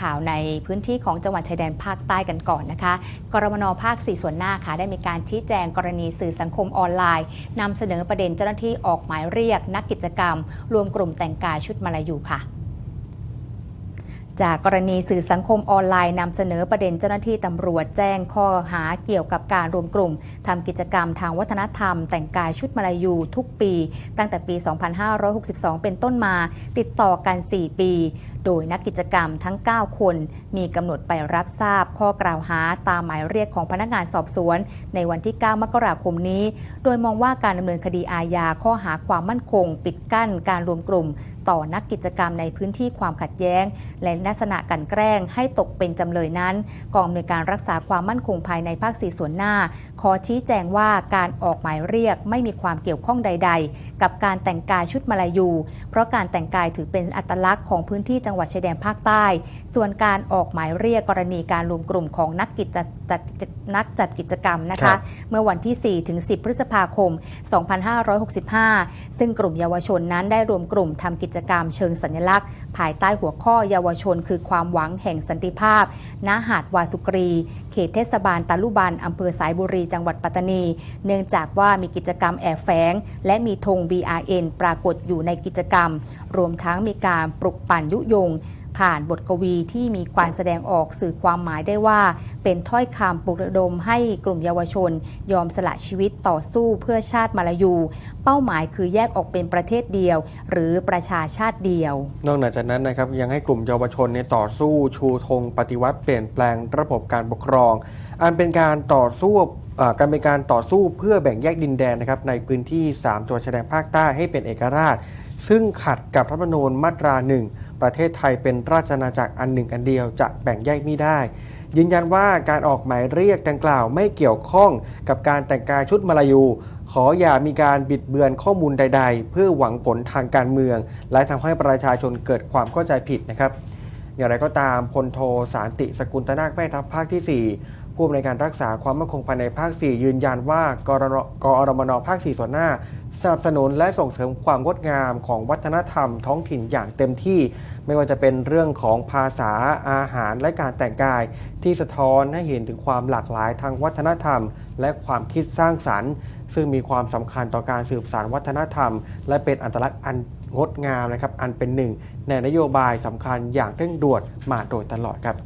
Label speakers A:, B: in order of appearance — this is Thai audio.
A: ข่าวในพื้นที่ของจังหวัดชายแดนภาคใต้กันก่อนนะคะ กรมนภาค 4 ส่วนหน้าค่ะได้มีการชี้แจงกรณีสื่อสังคมออนไลน์นำเสนอประเด็นเจ้าหน้าที่ออกหมายเรียก นักกิจกรรม รวมกลุ่มแต่งกายชุดมาลายูค่ะ จากกรณีสื่อสังคมออนไลน์นำเสนอประเด็นเจ้าหน้าที่ตำรวจแจ้งข้อหาเกี่ยวกับการรวมกลุ่มทำกิจกรรมทางวัฒนธรรม แต่งกายชุดมาลายูทุกปี ตั้งแต่ปี 2562 เป็นต้นมา ติดต่อกัน 4 ปี โดยนักกิจกรรมทั้ง 9 คน มีกำหนดไปรับทราบข้อกล่าวหาตามหมายเรียกของพนักงานสอบสวน ในวันที่ 9 มกราคมนี้ โดยมองว่าการดำเนินคดีอาญาข้อหาความมั่นคง ปิดกั้นการรวมกลุ่ม ต่อนักกิจกรรมในพื้นที่ความขัดแย้ง และลักษณะกลันแกล้งให้ตกเป็นจำเลยนั้น กองอำนวยการรักษาความมั่นคงภายในภาคสี่ส่วนหน้า ขอชี้แจงว่าการออกหมายเรียกไม่มีความเกี่ยวข้องใด ๆ กับการแต่งกายชุดมาลายู เพราะการแต่งกายถือเป็นอัตลักษณ์ของพื้นที่จังหวัดชายแดนภาคใต้ ส่วนการออกหมายเรียกกรณีการรวมกลุ่มของนักกิจจัดนักจัดกิจกรรมนะ
B: ครั
A: คะ
B: บ
A: เมื่อวันที่ 4 ถึง 10 พฤษภาคม 2565 ซึ่งกลุ่มเยาวชนนั้นได้รวมกลุ่มทำกิจกรรมเชิงสัญลักษณ์ ภายใต้หัวข้อเยาวชน คือความหวังแห่งสันติภาพ ณ หาดวาสุกรี เขตเทศบาลตาลุบันอำเภอสายบุรี จังหวัดปัตตานี เนื่องจากว่ามีกิจกรรมแอบแฝง และมีธง BRN ปรากฏอยู่ในกิจกรรม รวมทั้งมีการปลุกปั่นยุยง ผ่านบทกวีที่มีการแสดงออกสื่อความหมายได้ว่า เป็นถ้อยคำปลุกระดมให้กลุ่มเยาวชน ยอมสละชีวิตต่อสู้เพื่อชาติมาลายู เป้าหมายคือแยกออกเป็นประเทศเดียว หรือประชาชาติเดียว
B: นอกจากนั้นนะครับยังให้กลุ่มเยาวชนเนี่ยต่อสู้ชูธงปฏิวัติเปลี่ยนแปลงระบบการปกครอง อันเป็นการต่อสู้ การเป็นการต่อสู้เพื่อแบ่งแยกดินแดนนะครับในพื้นที่ 3 จังหวัดชายแดนภาคใต้ให้เป็นเอกราช ซึ่งขัดกับรัฐธรรมนูญมาตราหนึ่งประเทศไทยเป็นราชอาณาจักรอันหนึ่งอันเดียวจะแบ่งแยกไม่ได้ ยืนยันว่าการออกหมายเรียกดังกล่าวไม่เกี่ยวข้องกับการแต่งกายชุดมาลายู ขออย่ามีการบิดเบือนข้อมูลใด ๆ เพื่อหวังผลทางการเมือง และทำให้ประชาชนเกิดความเข้าใจผิดนะครับอย่างไรก็ตามพลโทสารติสกุลตนาคแม่ทัพภาคที่ 4 ผู้อำนวยการรักษาความมั่นคงภายในภาค 4 ยืนยันว่ากรกอรมนภาค 4 ส่วนหน้า สนับสนุนและส่งเสริมความงดงามของวัฒนธรรมท้องถิ่นอย่างเต็มที่ ไม่ว่าจะเป็นเรื่องของภาษาอาหารและการแต่งกาย ที่สะท้อนให้เห็นถึงความหลากหลายทางวัฒนธรรม และความคิดสร้างสรรค์ ซึ่งมีความสำคัญต่อการสืบสานวัฒนธรรม และเป็นอัตลักษณ์อันงดงามนะครับอันเป็นหนึ่งในนโยบายสำคัญอย่างเร่งด่วนมาโดยตลอดครับ